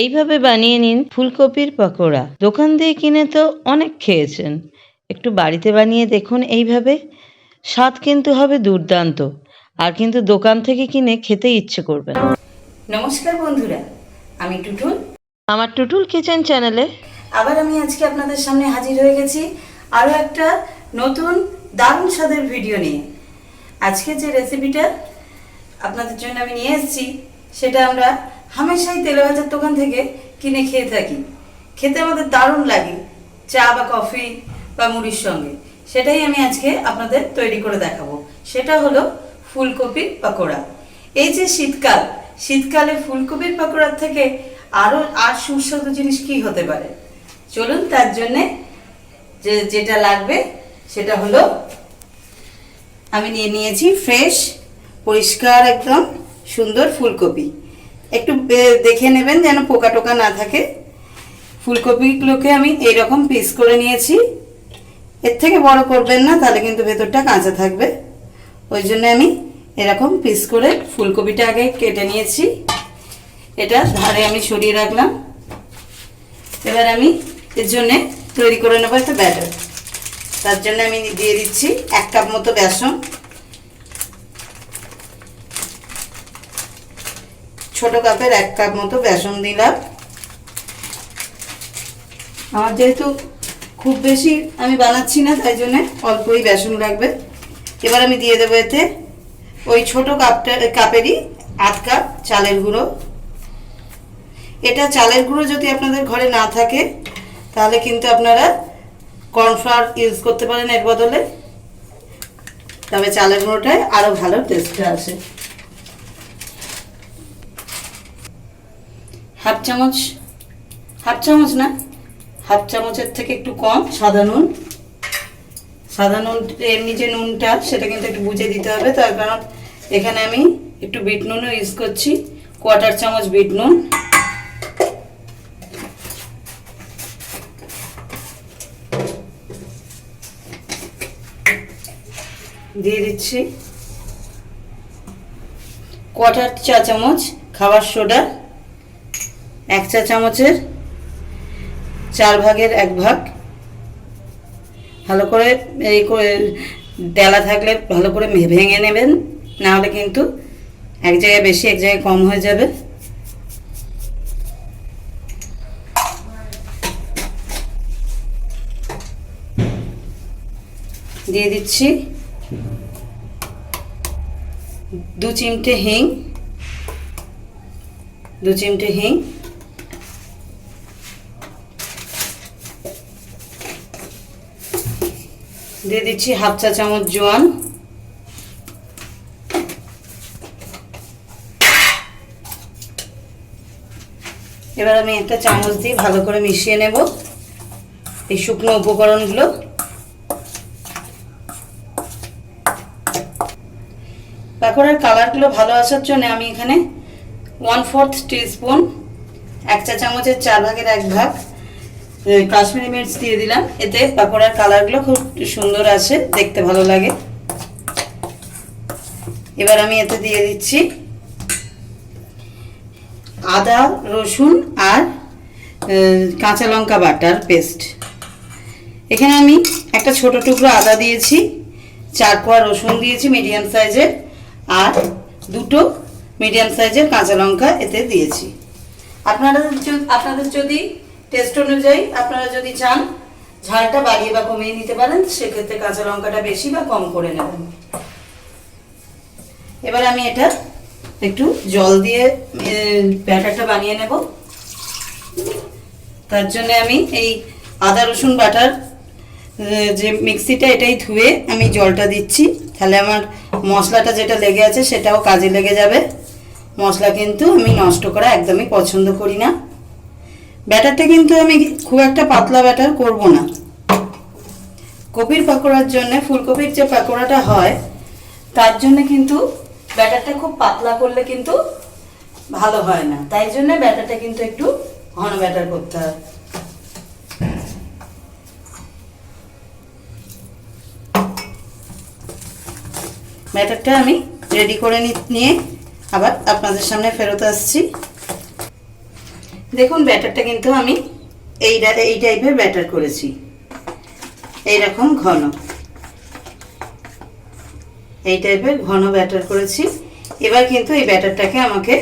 এইভাবে বানিয়ে নিন ফুলকপির পকোড়া। দোকান দিয়ে কিনে তো অনেক খেয়েছেন। একটু বাড়িতে বানিয়ে দেখুন এইভাবে। স্বাদ কিন্তু হবে দুর্দান্ত। আর কিন্তু দোকান থেকে কিনে খেতে ইচ্ছে করবে না। নমস্কার বন্ধুরা আমি টুটুল। আমার টুটুল কিচেন চ্যানেলে আবার আমি আজকে আপনাদের সামনে হাজির হয়ে গেছি আরও একটা নতুন দারুণ স্বাদের ভিডিও নিয়ে। আজকে যে রেসিপিটা আপনাদের জন্য আমি নিয়ে এসেছি সেটা আমরা হামেশাই তেলে ভাজার দোকান থেকে কিনে খেয়ে থাকি। খেতে আমাদের দারুণ লাগে, চা বা কফি বা মুড়ির সঙ্গে। সেটাই আমি আজকে আপনাদের তৈরি করে দেখাবো। সেটা হলো ফুলকপির পাকোড়া। এই যে শীতকাল, শীতকালে ফুলকপির পাকোড়ার থেকে আরও আর সুস্বাদু জিনিস কি হতে পারে? চলুন তার জন্যে যে, যেটা লাগবে সেটা হলো, আমি নিয়ে নিয়েছি ফ্রেশ, পরিষ্কার একদম সুন্দর ফুলকপি। একটু দেখে নেবেন যেন পোকা টোকা না থাকে। ফুলকপিগুলোকে আমি এইরকম পিস করে নিয়েছি। এর থেকে বড় করবেন না, তাহলে কিন্তু ভেতরটা কাঁচা থাকবে। ওই জন্য আমি এরকম পিস করে ফুলকপিটা আগে কেটে নিয়েছি। এটা ধারে আমি সরিয়ে রাখলাম। এবার আমি এর জন্যে তৈরি করে নেব একটা ব্যাটার। তার জন্য আমি দিয়ে দিচ্ছি এক কাপ মতো বেসন। ছোট কাপের এক কাপ মতো বেসন দিলাম। আমার যেহেতু খুব বেশি আমি বানাচ্ছি না, তাই জন্য অল্পই বেসন লাগবে। এবার আমি দিয়ে দেবো এতে ওই ছোট কাপটা, কাপেরই আধ কাপ চালের গুঁড়ো। এটা চালের গুঁড়ো যদি আপনাদের ঘরে না থাকে, তাহলে কিন্তু আপনারা কর্নফ্লাওয়ার ইউজ করতে পারেন এর বদলে। তবে চালের গুঁড়োটায় আরও ভালো টেস্টটা আসে। হাফ চামচ হাফ চামচ না? হাফ চামচের থেকে একটু কম, সাদা নুন। সাদা নুন, এমনি যে নুনটা, সেটা কিন্তু একটু বুঝে দিতে হবে। তার কারণ এখানে আমি একটু বিট নুনও ইউজ করছি। কোয়ার্টার চামচ বিট নুন। দিয়ে দিচ্ছি। কোয়ার্টার চা চামচ, খাবার সোডা। এক চা চামচের চার ভাগের এক ভাগ। ভালো করে এই করে ডেলা থাকলে ভালো করে ভেঙে নেবেন, না হলে কিন্তু এক জায়গায় বেশি, এক জায়গায় কম হয়ে যাবে। দিয়ে দিচ্ছি দু চিমটে হিং, দু চিমটে হিং। দিয়ে দিচ্ছি হাফ চা চামচ জোয়ান। এবার আমি একটা চামচ দিয়ে ভালো করে মিশিয়ে নেব এই শুকনো উপকরণগুলো। পাকোড়ার কালারগুলো ভালো আসার জন্য আমি এখানে ওয়ান ফোর্থ টিস্পুন এক চা চামচের চার ভাগের এক ভাগ কাশ্মীরি মির্চ দিয়ে দিলাম। এতে পাকোড়ার কালারগুলো খুব সুন্দর আসে দেখতে ভালো লাগে। এবার আমি এতে দিয়ে দিচ্ছি আদা, রসুন আর কাঁচা লঙ্কা বাটার পেস্ট। এখানে আমি একটা ছোট টুকরো আদা দিয়েছি, চার কোয়া রসুন দিয়েছি মিডিয়াম সাইজের আর দুটো মিডিয়াম সাইজের কাঁচা লঙ্কা এতে দিয়েছি। আপনারা আপনাদের যদি টেস্ট অনুযায়ী আপনারা যদি চান, ঝালটা বাড়িয়ে বা কমিয়ে নিতে পারেন, সেক্ষেত্রে কাঁচা লঙ্কাটা বেশি বা কম করে নেবেন। এবার আমি এটা একটু জল দিয়ে ব্যাটারটা বানিয়ে নেব। তার জন্য আমি এই আদা, রসুন বাটার যে মিক্সিটা এটাই ধুয়ে আমি জলটা দিচ্ছি। তাহলে আমার মশলাটা যেটা লেগে আছে সেটাও কাজে লেগে যাবে। মশলা কিন্তু আমি নষ্ট করা একদমই পছন্দ করি না। ব্যাটারটা কিন্তু আমি খুব একটা পাতলা ব্যাটার করব না। কপির পাকোড়ার জন্য, ফুলকপির যে পাকোড়াটা হয়, তার জন্য কিন্তু ব্যাটারটা খুব পাতলা করলে কিন্তু ভালো হয় না। তাই জন্য ব্যাটারটা কিন্তু একটু ঘন ব্যাটার করতে হয়। ব্যাটারটা আমি রেডি করে নিয়ে আবার আপনাদের সামনে ফেরত আসছি। দেখুন ব্যাটারটা কিন্তু আমি এই এই টাইপের ব্যাটার করেছি। এইরকম ঘন। এই টাইপের ঘন ব্যাটার করেছি। এবার কিন্তু এই ব্যাটারটাকে আমাকে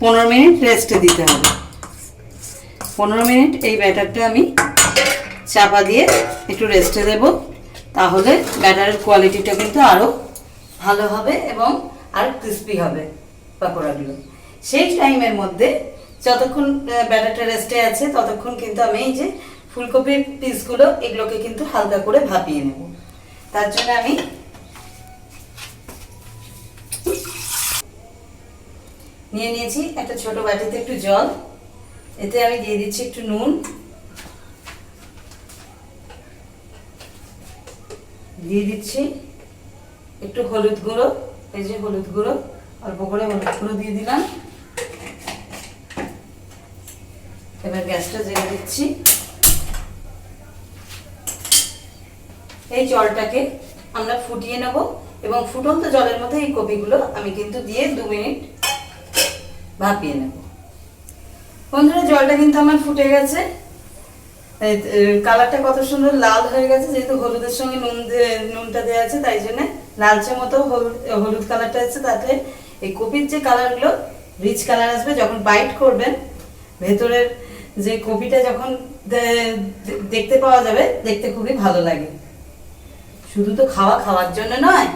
পনেরো মিনিট রেস্টে দিতে হবে। পনেরো মিনিট এই ব্যাটারটা আমি চাপা দিয়ে একটু রেস্টে দেব। তাহলে ব্যাটারের কোয়ালিটিটা কিন্তু আরও ভালো হবে এবং আরও ক্রিস্পি হবে পাকোড়াগুলো। সেই টাইমের মধ্যে যতক্ষণ ব্যাটারটা রেস্টে আছে, ততক্ষণ কিন্তু আমি এই যে ফুলকপির পিসগুলো এগুলোকে কিন্তু হালকা করে ভাপিয়ে নেব। তার জন্য আমি নিয়ে নিয়েছি একটা ছোট বাটিতে একটু জল। এতে আমি দিয়ে দিচ্ছি একটু নুন। দিয়ে দিচ্ছি একটু হলুদ গুঁড়ো, এই যে হলুদ গুঁড়ো, অল্প করে হলুদ গুঁড়ো দিয়ে দিলাম। এবার গ্যাসটা জেলে দিচ্ছি। এই জলটাকে আমরা ফুটিয়ে নেব এবং ফুটন্ত জলের মধ্যে এই কপিগুলো আমি কিন্তু দিয়ে দু মিনিট ভাপিয়ে নেব। বন্ধুরা, জলটা কিন্তু আমার ফুটে গেছে। কালারটা কত সুন্দর লাল হয়ে গেছে, যেহেতু হলুদের সঙ্গে নুন নুনটা দেওয়া আছে, তাই জন্য লালচে মতো হলুদ হলুদ কালারটা আছে তাতে এই কপির যে কালারগুলো, রিচ কালার আসবে, যখন বাইট করবেন, ভেতরের যে কপিটা যখন দেখতে পাওয়া যাবে, দেখতে খুবই ভালো লাগে। শুধু তো খাওয়া খাওয়ার জন্য নয়,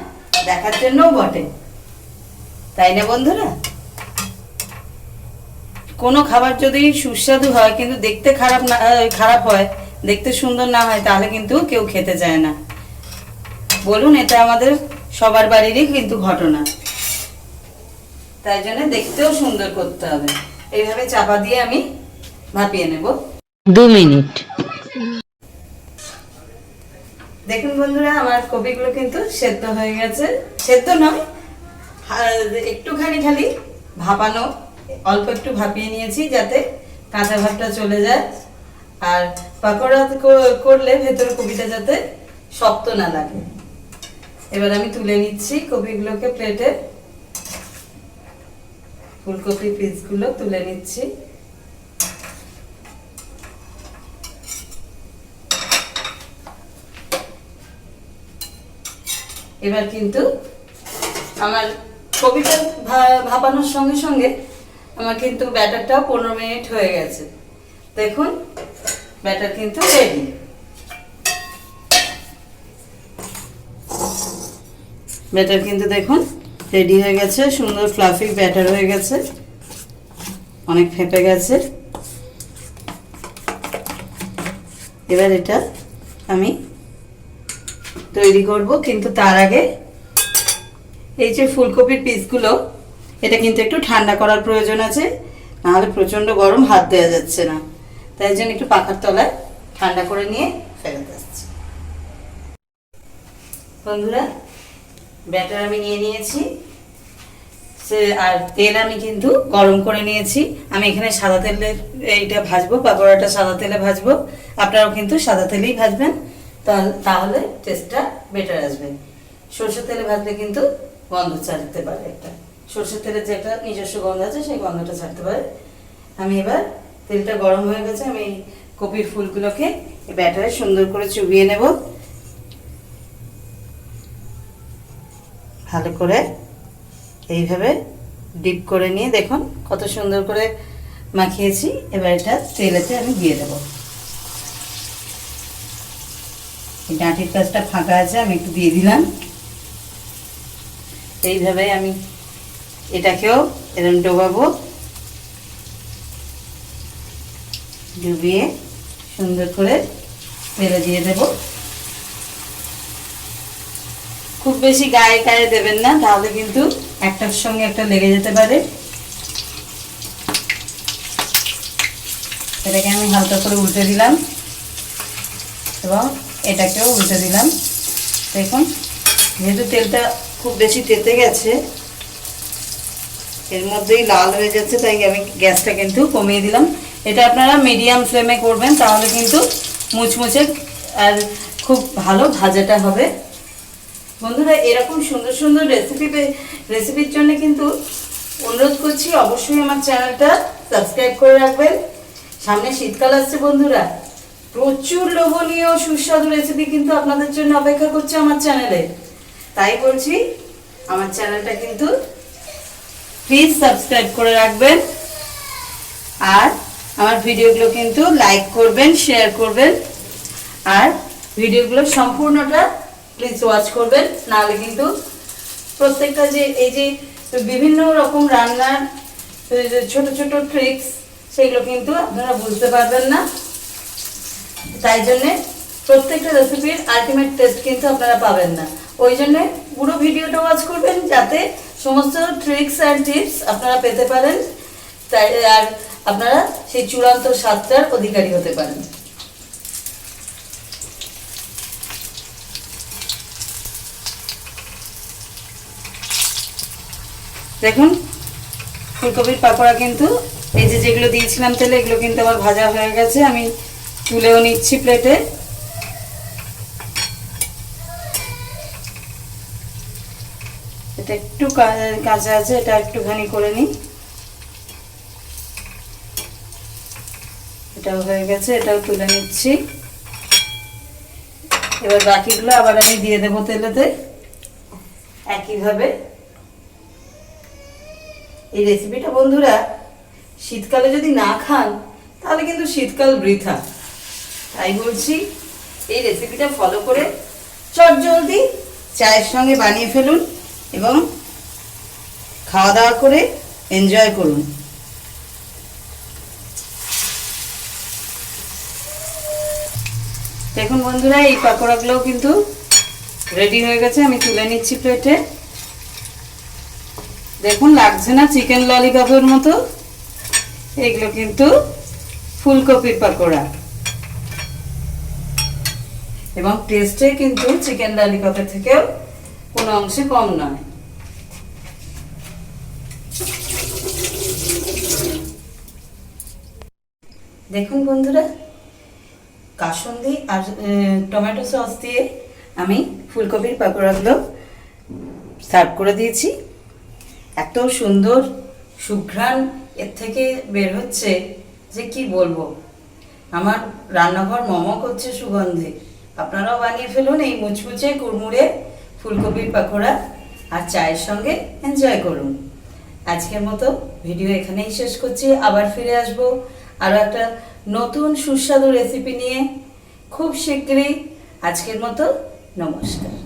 দেখার জন্যও বটে। তাই না বন্ধুরা? কোনো খাবার যদি সুস্বাদু হয়, কিন্তু দেখতে খারাপ না খারাপ হয়, দেখতে সুন্দর না হয়, তাহলে কিন্তু কেউ খেতে চায় না। বলুন, এটা আমাদের সবার বাড়িরই কিন্তু ঘটনা। তাই জন্য দেখতেও সুন্দর করতে হবে। এইভাবে চাপা দিয়ে আমি ভাপিয়ে নেব। দু মিনিট। দেখুন বন্ধুরা আমার কপিগুলো কিন্তু সেদ্ধ হয়ে গেছে। সেদ্ধ নয় একটুখানি খালি ভাপানো। অল্প একটু ভাপিয়ে নিয়েছি যাতে কাঁচা ভাতটা চলে যায়। আর পাকোড়া করলে ভেতর কপিটা যাতে শক্ত না লাগে। এবার আমি তুলে নিচ্ছি কপিগুলোকে প্লেটে। ফুলকপি পিসগুলো তুলে নিচ্ছি। এবার কিন্তু আমার কবিতা ভাপানোর সঙ্গে সঙ্গে আমার কিন্তু ব্যাটারটাও পনেরো মিনিট হয়ে গেছে। দেখুন, ব্যাটার কিন্তু রেডি ব্যাটার কিন্তু দেখুন রেডি হয়ে গেছে, সুন্দর ফ্লাফি ব্যাটার হয়ে গেছে, অনেক ফেপে গেছে। এবার এটা আমি তৈরি করব, কিন্তু তার আগে এই যে ফুলকপির পিসগুলো, এটা কিন্তু একটু ঠান্ডা করার প্রয়োজন আছে, নাহলে প্রচণ্ড গরম হাত দেওয়া যাচ্ছে না। তাই জন্য একটু পাখার তলায় ঠান্ডা করে নিয়ে ফেরত আসছি। বন্ধুরা, ব্যাটার আমি নিয়ে নিয়েছি। সে আর তেল আমি কিন্তু গরম করে নিয়েছি। আমি এখানে সাদা তেলে এইটা ভাজবো পাকোড়াটা সাদা তেলে ভাজবো। আপনারাও কিন্তু সাদা তেলেই ভাজবেন। তাহলে টেস্টটা বেটার আসবে। সর্ষের তেলে ভাজলে কিন্তু গন্ধ ছাড়তে পারে একটা। সর্ষের তেলের যে একটা নিজস্ব গন্ধ আছে, সেই গন্ধটা ছাড়তে পারে। আমি এবার তেলটা গরম হয়ে গেছে, আমি কপির ফুলগুলোকে ব্যাটারে সুন্দর করে চুবিয়ে নেব। ভালো করে এইভাবে ডিপ করে নিয়ে দেখুন কত সুন্দর করে মাখিয়েছি। এবার এটা তেলেতে আমি দিয়ে দেবো। এই ডাঁটির কাজটা ফাঁকা আছে, আমি একটু দিয়ে দিলাম। এইভাবে আমি এটাকেও এরকম ডোবাবো। ডুবিয়ে সুন্দর করে তেলে দিয়ে দেব। খুব বেশি গায়ে গায়ে দেবেন না, তাহলে কিন্তু একটার সঙ্গে একটা লেগে যেতে পারে। এটাকে আমি হালকা করে উল্টে দিলাম। এবং এটাকেও উল্টে দিলাম। দেখুন, যেহেতু তেলটা খুব বেশি তেতে গেছে, এর মধ্যেই লাল হয়ে যাচ্ছে, তাই আমি গ্যাসটা কিন্তু কমিয়ে দিলাম। এটা আপনারা মিডিয়াম ফ্লেমে করবেন, তাহলে কিন্তু মুচমুচে আর খুব ভালো ভাজাটা হবে। বন্ধুরা, এরকম সুন্দর সুন্দর রেসিপি রেসিপির জন্য কিন্তু অনুরোধ করছি, অবশ্যই আমার চ্যানেলটা সাবস্ক্রাইব করে রাখবেন। সামনে শীতকাল আসছে, বন্ধুরা। প্রচুর লোভনীয় সুস্বাদু রেসিপি কিন্তু আপনাদের জন্য অপেক্ষা করছে আমার চ্যানেলে তাই বলছি, আমার চ্যানেলটা কিন্তু প্লিজ সাবস্ক্রাইব করে রাখবেন। আর আমার ভিডিওগুলো কিন্তু লাইক করবেন শেয়ার করবেন। আর ভিডিওগুলো সম্পূর্ণটা প্লিজ ওয়াচ করবেন। নাহলে কিন্তু প্রত্যেকটা যে, এই যে বিভিন্ন রকম রান্নার ছোট ছোট ট্রিক্স সেগুলো কিন্তু আপনারা বুঝতে পারবেন না। তাই জন্যে প্রত্যেকটা রেসিপির আলটিমেট টেস্ট কিন্তু আপনারা পাবেন না। ওই জন্যে পুরো ভিডিওটা ওয়াচ করবেন যাতে সমস্ত ট্রিক্স অ্যান্ড টিপস আপনারা পেতে পারেন। তাই, আর আপনারা সেই চূড়ান্ত স্বাদটার অধিকারী হতে পারেন। দেখুন, ফুলকপির পাকোড়া কিন্তু এই যে যেগুলো দিয়েছিলাম তেলে, এগুলো কিন্তু আমার ভাজা হয়ে গেছে। আমি তুলেও নিচ্ছি প্লেটে। এটা একটু কা- কাঁচা আছে, এটা একটুখানি করে নিই। এটাও হয়ে গেছে, এটাও তুলে নিচ্ছি। এবার বাকিগুলো আবার আমি দিয়ে দেবো তেলেতে। একইভাবে। এই রেসিপিটা বন্ধুরা, শীতকালে যদি না খান, তাহলে কিন্তু শীতকাল বৃথা। তাই বলছি, এই রেসিপিটা ফলো করে চট জলদি চায়ের সঙ্গে বানিয়ে ফেলুন এবং খাওয়া দাওয়া করে এনজয় করুন। দেখুন বন্ধুরা, এই পাকোড়াগুলোও কিন্তু রেডি হয়ে গেছে, আমি তুলে নিচ্ছি প্লেটে দেখুন, লাগছে না চিকেন ললিপপের মতো। এগুলো কিন্তু ফুলকপির পাকোড়া। এবং টেস্টে কিন্তু চিকেন ললিপপের থেকেও কোনো অংশে কম নয়। দেখুন বন্ধুরা, কাসন্দি আর টমেটো সস দিয়ে আমি ফুলকপির পাকোড়াগুলো সার্ভ করে দিয়েছি। এত সুন্দর, সুঘ্রাণ এর থেকে বের হচ্ছে যে কি বলব? আমার রান্নাঘর মম করছে সুগন্ধে। আপনারাও বানিয়ে ফেলুন এই মুচমুচে কুড়মুড়ে ফুলকপির পাকোড়া আর চায়ের সঙ্গে এনজয় করুন। আজকের মতো ভিডিও এখানেই শেষ করছি। আবার ফিরে আসব আরও একটা নতুন সুস্বাদু রেসিপি নিয়ে। খুব শীঘ্রই আজকের মতো নমস্কার।